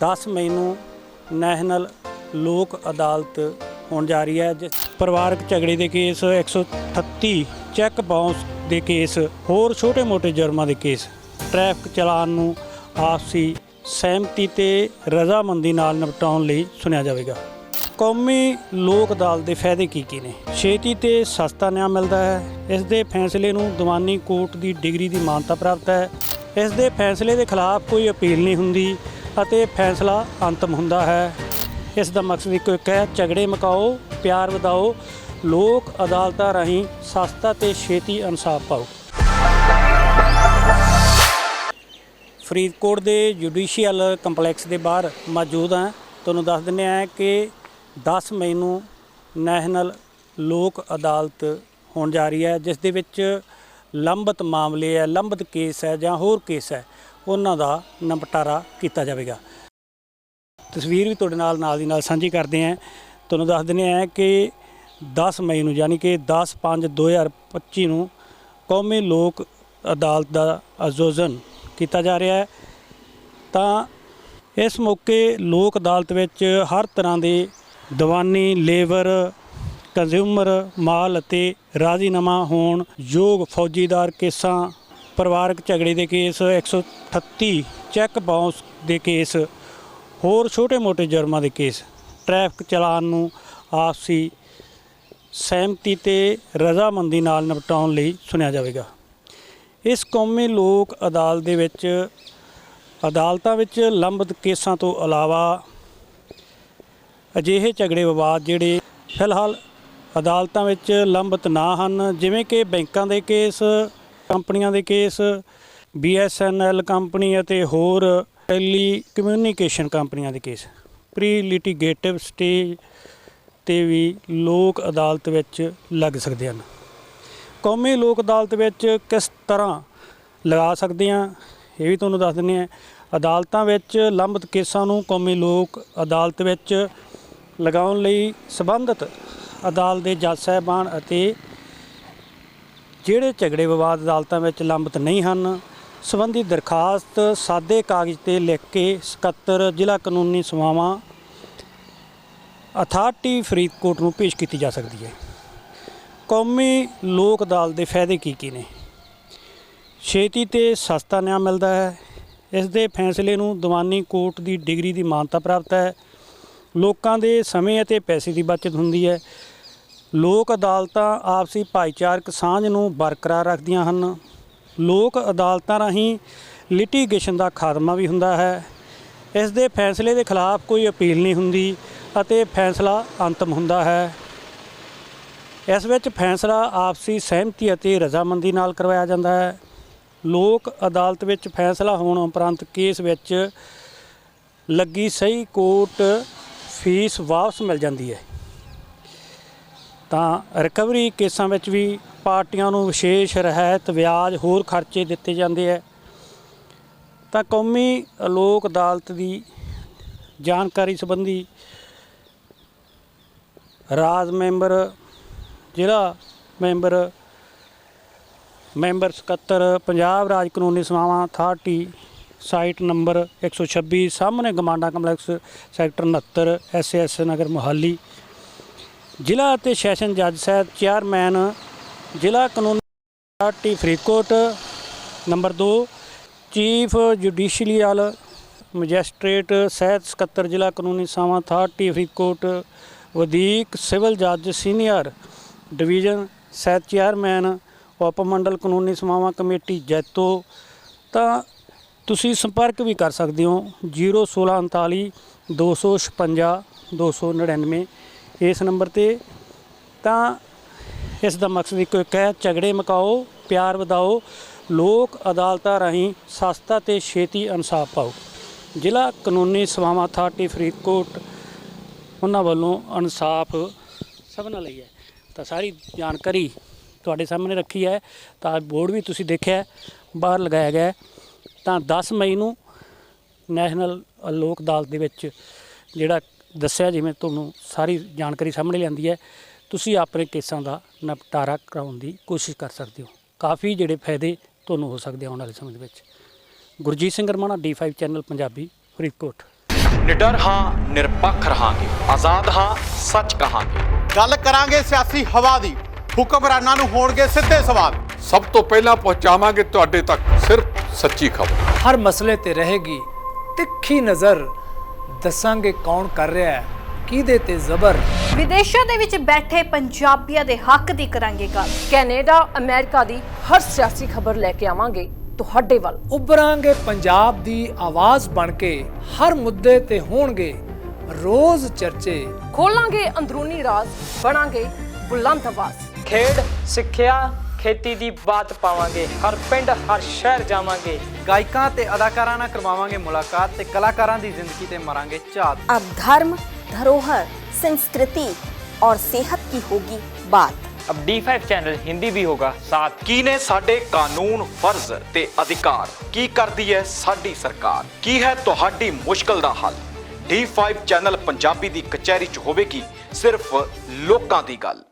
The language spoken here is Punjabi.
10 ਮਈ ਨੂੰ ਨੈਸ਼ਨਲ ਲੋਕ ਅਦਾਲਤ ਹੋਣ ਜਾ ਰਹੀ ਹੈ, ਜਿਸ ਪਰਿਵਾਰਕ ਝਗੜੇ ਦੇ ਕੇਸ 138 ਚੈੱਕ ਬਾਉਂਸ ਦੇ ਕੇਸ, ਹੋਰ ਛੋਟੇ-ਮੋਟੇ ਜੁਰਮਾਂ ਦੇ ਕੇਸ। ਟ੍ਰੈਫਿਕ ਚਲਾਨ ਨੂੰ ਆਪਸੀ ਸਹਿਮਤੀ ਤੇ ਰਜ਼ਾਮੰਦੀ ਨਾਲ ਨਿਪਟਾਉਣ ਲਈ ਸੁਣਿਆ ਜਾਵੇਗਾ। ਕੌਮੀ ਲੋਕ ਅਦਾਲਤ ਦੇ ਫਾਇਦੇ ਕੀ ਕੀ ਨੇ? ਛੇਤੀ ਤੇ ਸਸਤਾ ਨਿਆਂ ਮਿਲਦਾ ਹੈ। ਇਸ ਦੇ ਫੈਸਲੇ ਨੂੰ ਦੀਵਾਨੀ ਕੋਰਟ ਦੀ ਡਿਗਰੀ ਦੀ ਮਾਨਤਾ ਪ੍ਰਾਪਤ ਹੈ। ਇਸ ਦੇ ਫੈਸਲੇ ਦੇ ਖਿਲਾਫ ਕੋਈ ਅਪੀਲ ਨਹੀਂ ਹੁੰਦੀ। ਅਤੇ ਫੈਸਲਾ ਅੰਤਮ ਹੁੰਦਾ ਹੈ। ਇਸ ਦਾ ਮਕਸਦ ਇੱਕੋ ਇੱਕ ਹੈ, ਝਗੜੇ ਮਕਾਓ, ਪਿਆਰ ਵਧਾਓ, ਲੋਕ ਅਦਾਲਤਾਂ ਰਾਹੀਂ ਸਸਤਾ ਤੇ ਛੇਤੀ ਇਨਸਾਫ ਪਾਓ। ਫਰੀਦਕੋਟ ਦੇ ਜੁਡੀਸ਼ੀਅਲ ਕੰਪਲੈਕਸ ਦੇ ਬਾਹਰ ਮੌਜੂਦ ਹਾਂ। ਤੁਹਾਨੂੰ ਦੱਸ ਦਿੰਦੇ ਹਾਂ ਕਿ 10 ਮਈ ਨੂੰ ਨੈਸ਼ਨਲ ਲੋਕ ਅਦਾਲਤ ਹੋਣ ਜਾ ਰਹੀ ਹੈ, ਜਿਸ ਦੇ ਵਿੱਚ ਲੰਬਤ ਮਾਮਲੇ ਹੈ, ਲੰਬਿਤ ਕੇਸ ਹੈ ਜਾਂ ਹੋਰ ਕੇਸ ਹੈ, ਉਹਨਾਂ ਦਾ ਨਿਪਟਾਰਾ ਕੀਤਾ ਜਾਵੇਗਾ। ਤਸਵੀਰ ਵੀ ਤੁਹਾਡੇ ਨਾਲ ਨਾਲ ਦੀ ਨਾਲ ਸਾਂਝੀ ਕਰਦੇ ਹਾਂ। ਤੁਹਾਨੂੰ ਦੱਸ ਦਿੰਦੇ ਹਾਂ ਕਿ 10 ਮਈ ਨੂੰ, ਯਾਨੀ ਕਿ 10 5 2025 ਨੂੰ ਕੌਮੀ ਲੋਕ ਅਦਾਲਤ ਦਾ ਆਯੋਜਨ ਕੀਤਾ ਜਾ ਰਿਹਾ ਹੈ। ਤਾਂ ਇਸ ਮੌਕੇ ਲੋਕ ਅਦਾਲਤ ਵਿੱਚ ਹਰ ਤਰ੍ਹਾਂ ਦੇ ਦੀਵਾਨੀ, ਲੇਬਰ ਕੰਜ਼ਿਊਮਰ ਮਾਲ ਅਤੇ ਰਾਜ਼ੀਨਾਮਾ ਹੋਣ ਯੋਗ ਫੌਜੀਦਾਰ ਕੇਸਾਂ, ਪਰਿਵਾਰਕ ਝਗੜੇ ਦੇ ਕੇਸ 138 ਚੈੱਕ ਬਾਉਂਸ ਦੇ ਕੇਸ, ਹੋਰ ਛੋਟੇ-ਮੋਟੇ ਜੁਰਮਾਂ ਦੇ ਕੇਸ। ਟ੍ਰੈਫਿਕ ਚਲਾਨ ਨੂੰ ਆਪਸੀ ਸਹਿਮਤੀ ਤੇ ਰਜ਼ਾਮੰਦੀ ਨਾਲ ਨਿਪਟਾਉਣ ਲਈ ਸੁਣਿਆ ਜਾਵੇਗਾ। ਇਸ ਕੌਮੀ ਲੋਕ ਅਦਾਲਤ ਦੇ ਵਿੱਚ, ਅਦਾਲਤਾਂ ਵਿੱਚ ਲੰਬਿਤ ਕੇਸਾਂ ਤੋਂ ਇਲਾਵਾ ਅਜਿਹੇ ਝਗੜੇ ਵਿਵਾਦ ਜਿਹੜੇ ਫਿਲਹਾਲ ਅਦਾਲਤਾਂ ਵਿੱਚ ਲੰਬਿਤ ਨਾ ਹਨ, ਜਿਵੇਂ ਕਿ ਬੈਂਕਾਂ ਦੇ ਕੇਸ, ਕੰਪਨੀਆਂ ਦੇ ਕੇਸ BSNL ਕੰਪਨੀ ਅਤੇ ਹੋਰ ਟੈਲੀ ਕਮਿਊਨੀਕੇਸ਼ਨ ਕੰਪਨੀਆਂ ਦੇ ਕੇਸ। ਪ੍ਰੀ ਲਿਟੀਗੇਟਿਵ ਸਟੇਜ ਤੇ ਵੀ ਲੋਕ ਅਦਾਲਤ ਵਿੱਚ ਲੱਗ ਸਕਦੇ ਹਨ। ਕੌਮੀ ਲੋਕ ਅਦਾਲਤ ਵਿੱਚ ਕਿਸ ਤਰ੍ਹਾਂ ਲਗਾ ਸਕਦੇ ਹਾਂ ਇਹ ਵੀ ਤੁਹਾਨੂੰ ਦੱਸ ਦਿੰਦੇ ਹਾਂ। ਅਦਾਲਤਾਂ ਵਿੱਚ ਲੰਬਿਤ ਕੇਸਾਂ ਨੂੰ ਕੌਮੀ ਲੋਕ ਅਦਾਲਤ ਵਿੱਚ ਲਗਾਉਣ ਲਈ ਸਬੰਧਤ ਅਦਾਲਤ ਦੇ ਜੱਜ ਸਾਹਿਬਾਨ ਅਤੇ ਜਿਹੜੇ ਝਗੜੇ ਵਿਵਾਦ ਅਦਾਲਤਾਂ ਵਿੱਚ ਲੰਬਿਤ ਨਹੀਂ ਹਨ, ਸੰਬੰਧੀ ਦਰਖਾਸਤ ਸਾਦੇ ਕਾਗਜ਼ ਤੇ ਲਿਖ ਕੇ ਸਕੱਤਰ ਜ਼ਿਲ੍ਹਾ ਕਾਨੂੰਨੀ ਸੇਵਾਵਾਂ ਅਥਾਰਟੀ ਫਰੀਦਕੋਟ ਨੂੰ ਪੇਸ਼ ਕੀਤੀ ਜਾ ਸਕਦੀ ਹੈ। ਕੌਮੀ ਲੋਕ ਅਦਾਲਤ ਦੇ ਫਾਇਦੇ ਕੀ ਕੀ ਨੇ? ਛੇਤੀ ਤੇ ਸਸਤਾ ਨਿਆਂ ਮਿਲਦਾ ਹੈ। ਇਸ ਦੇ ਫੈਸਲੇ ਨੂੰ ਦੀਵਾਨੀ ਕੋਰਟ ਦੀ ਡਿਗਰੀ ਦੀ ਮਾਨਤਾ ਪ੍ਰਾਪਤ ਹੈ। ਲੋਕਾਂ ਦੇ ਸਮੇਂ ਅਤੇ ਪੈਸੇ ਦੀ ਬਚਤ ਹੁੰਦੀ ਹੈ। ਲੋਕ ਅਦਾਲਤਾਂ ਆਪਸੀ ਭਾਈਚਾਰਕ ਸਾਂਝ ਨੂੰ ਬਰਕਰਾਰ ਰੱਖਦੀਆਂ ਹਨ। ਲੋਕ ਅਦਾਲਤਾਂ ਰਾਹੀਂ ਲਿਟੀਗੇਸ਼ਨ ਦਾ ਖਾਤਮਾ ਵੀ ਹੁੰਦਾ ਹੈ। ਇਸ ਦੇ ਫੈਸਲੇ ਦੇ ਖਿਲਾਫ ਕੋਈ ਅਪੀਲ ਨਹੀਂ ਹੁੰਦੀ ਅਤੇ ਫੈਸਲਾ ਅੰਤਮ ਹੁੰਦਾ ਹੈ। ਇਸ ਵਿੱਚ ਫੈਸਲਾ ਆਪਸੀ ਸਹਿਮਤੀ ਅਤੇ ਰਜ਼ਾਮੰਦੀ ਨਾਲ ਕਰਵਾਇਆ ਜਾਂਦਾ ਹੈ। ਲੋਕ ਅਦਾਲਤ ਵਿੱਚ ਫੈਸਲਾ ਹੋਣ ਉਪਰੰਤ ਕੇਸ ਵਿੱਚ ਲੱਗੀ ਸਹੀ ਕੋਰਟ ਫੀਸ ਵਾਪਸ ਮਿਲ ਜਾਂਦੀ ਹੈ। ਤਾਂ ਰਿਕਵਰੀ ਕੇਸਾਂ ਵਿੱਚ ਵੀ ਪਾਰਟੀਆਂ ਨੂੰ ਵਿਸ਼ੇਸ਼ ਰਹਿਤ, ਵਿਆਜ, ਹੋਰ ਖਰਚੇ ਦਿੱਤੇ ਜਾਂਦੇ ਹੈ ਤਾਂ ਕੌਮੀ ਲੋਕ ਅਦਾਲਤ ਦੀ ਜਾਣਕਾਰੀ ਸੰਬੰਧੀ ਰਾਜ ਮੈਂਬਰ, ਜ਼ਿਲ੍ਹਾ ਮੈਂਬਰ ਮੈਂਬਰ ਸਕੱਤਰ, ਪੰਜਾਬ ਰਾਜ ਕਾਨੂੰਨੀ ਸੇਵਾਵਾਂ ਅਥਾਰਟੀ, ਸਾਈਟ ਨੰਬਰ 126 ਸਾਹਮਣੇ GMADA complex sector 69 SS Nagar Mohali. ਜ਼ਿਲ੍ਹਾ ਅਤੇ ਸੈਸ਼ਨ ਜੱਜ ਸਾਹਿਬ, ਚੇਅਰਮੈਨ, ਜ਼ਿਲ੍ਹਾ ਕਾਨੂੰਨੀ authority Faridkot. Number 2 chief judicial magistrate, ਸਹਿਤ ਸਕੱਤਰ, ਜ਼ਿਲ੍ਹਾ ਕਾਨੂੰਨੀ ਸੇਵਾਵਾਂ ਅਥਾਰਟੀ, ਫਰੀਦਕੋਟ। ਵਧੀਕ ਸਿਵਲ ਜੱਜ, ਸੀਨੀਅਰ ਡਿਵੀਜ਼ਨ, ਸਹਿਤ ਚੇਅਰਮੈਨ ਉਪ ਮੰਡਲ ਕਾਨੂੰਨੀ ਸੇਵਾਵਾਂ ਕਮੇਟੀ, ਜੈਤੋ। ਤਾਂ ਤੁਸੀਂ ਸੰਪਰਕ ਵੀ ਕਰ ਸਕਦੇ ਹੋ 01639 256 299 ਇਸ ਨੰਬਰ ਤੇ ਤਾਂ ਇਸ ਦਾ ਮਕਸਦ ਇੱਕੋ ਇੱਕ ਹੈ, ਝਗੜੇ ਮਕਾਓ, ਪਿਆਰ ਵਧਾਓ, ਲੋਕ ਅਦਾਲਤਾਂ ਰਾਹੀਂ ਸਸਤਾ ਤੇ ਛੇਤੀ ਇਨਸਾਫ ਪਾਓ। ਜ਼ਿਲ੍ਹਾ ਕਾਨੂੰਨੀ ਸੇਵਾਵਾਂ ਅਥਾਰਟੀ ਫਰੀਦਕੋਟ ਉਹਨਾਂ ਵੱਲੋਂ ਇਨਸਾਫ ਸਭਨਾਂ ਲਈ ਹੈ। ਤਾਂ ਸਾਰੀ ਜਾਣਕਾਰੀ ਤੁਹਾਡੇ ਸਾਹਮਣੇ ਰੱਖੀ ਹੈ, ਤਾਂ ਬੋਰਡ ਵੀ ਤੁਸੀਂ ਦੇਖਿਆ ਬਾਹਰ ਲਗਾਇਆ ਗਿਆ ਤਾਂ 10 ਮਈ ਨੂੰ ਨੈਸ਼ਨਲ ਲੋਕ ਅਦਾਲਤ ਦੇ ਵਿੱਚ ਜਿਹੜਾ ਦੱਸਿਆ ਜਿਵੇਂ ਤੁਹਾਨੂੰ ਸਾਰੀ ਜਾਣਕਾਰੀ ਸਾਹਮਣੇ ਲਿਆਂਦੀ ਹੈ ਤੁਸੀਂ ਆਪਣੇ ਕੇਸਾਂ ਦਾ ਨਿਪਟਾਰਾ ਕਰਾਉਣ ਦੀ ਕੋਸ਼ਿਸ਼ ਕਰ ਸਕਦੇ ਹੋ। ਕਾਫੀ ਜਿਹੜੇ ਫਾਇਦੇ ਤੁਹਾਨੂੰ ਹੋ ਸਕਦੇ ਆਉਣ ਵਾਲੇ ਸਮੇਂ ਦੇ ਵਿੱਚ। Gurjeet Singh Ramana D5 channel Punjabi Faridkot. ਨਿਡਰ ਹਾਂ ਨਿਰਪੱਖ ਰਹਾਂਗੇ। ਆਜ਼ਾਦ ਹਾਂ ਸੱਚ ਕਹਾਂਗੇ। ਗੱਲ ਕਰਾਂਗੇ ਸਿਆਸੀ ਹਵਾ ਦੀ। ਹੁਕਮਰਾਨਾਂ ਨੂੰ ਹੋਣਗੇ ਸਿੱਧੇ ਸਵਾਲ। ਸਭ ਤੋਂ ਪਹਿਲਾਂ ਪਹੁੰਚਾਵਾਂਗੇ ਤੁਹਾਡੇ ਤੱਕ ਸਿਰਫ ਸੱਚੀ ਖਬਰ। ਹਰ ਮਸਲੇ ਤੇ ਰਹੇਗੀ ਤਿੱਖੀ ਨਜ਼ਰ ਦੱਸਾਂਗੇ ਕੌਣ ਕਰ ਰਿਹਾ ਹੈ ਕਿਹਦੇ ਤੇ ਜ਼ਬਰ। ਵਿਦੇਸ਼ਾਂ ਦੇ ਵਿੱਚ ਬੈਠੇ ਪੰਜਾਬੀਆਂ ਦੇ ਹੱਕ ਦੀ ਕਰਾਂਗੇ ਗੱਲ। ਕੈਨੇਡਾ ਅਮਰੀਕਾ ਦੀ ਹਰ ਸਿਆਸੀ ਖਬਰ ਲੈ ਕੇ ਆਵਾਂਗੇ ਤੁਹਾਡੇ ਵੱਲ। ਉਭਰਾਂਗੇ ਪੰਜਾਬ ਦੀ ਆਵਾਜ਼ ਬਣ ਕੇ ਹਰ ਮੁੱਦੇ ਤੇ ਹੋਣਗੇ ਰੋਜ਼ ਚਰਚੇ। ਖੋਲਾਂਗੇ ਅੰਦਰੂਨੀ ਰਾਜ਼ ਬਣਾਂਗੇ ਬੁਲੰਦ ਆਵਾਜ਼ ਖੇਡ ਸਿੱਖਿਆ ਖੇਤੀ ਦੀ ਬਾਤ ਪਾਵਾਂਗੇ ਹਰ ਪਿੰਡ ਹਰ ਸ਼ਹਿਰ ਜਾਵਾਂਗੇ। ਗਾਇਕਾਂ ਤੇ ਅਦਾਕਾਰਾਂ ਨਾਲ ਕਰਵਾਵਾਂਗੇ ਮੁਲਾਕਾਤ ਤੇ ਕਲਾਕਾਰਾਂ ਦੀ ਜ਼ਿੰਦਗੀ ਤੇ ਮਾਰਾਂਗੇ ਝਾਤ अब धर्म धरोहर संस्कृति और सेहत की होगी बात अब D5 चैनल हिंदी भी होगा साथ ਕੀ ਨੇ ਸਾਡੇ ਕਾਨੂੰਨ ਫਰਜ਼ ਤੇ ਅਧਿਕਾਰ ਕੀ ਕਰਦੀ ਹੈ ਸਾਡੀ ਸਰਕਾਰ ਕੀ ਹੈ ਤੁਹਾਡੀ ਮੁਸ਼ਕਲ ਦਾ ਹੱਲ D5 ਚੈਨਲ ਪੰਜਾਬੀ ਦੀ ਕਚਹਿਰੀ 'ਚ ਹੋਵੇਗੀ ਸਿਰਫ ਲੋਕਾਂ ਦੀ ਗੱਲ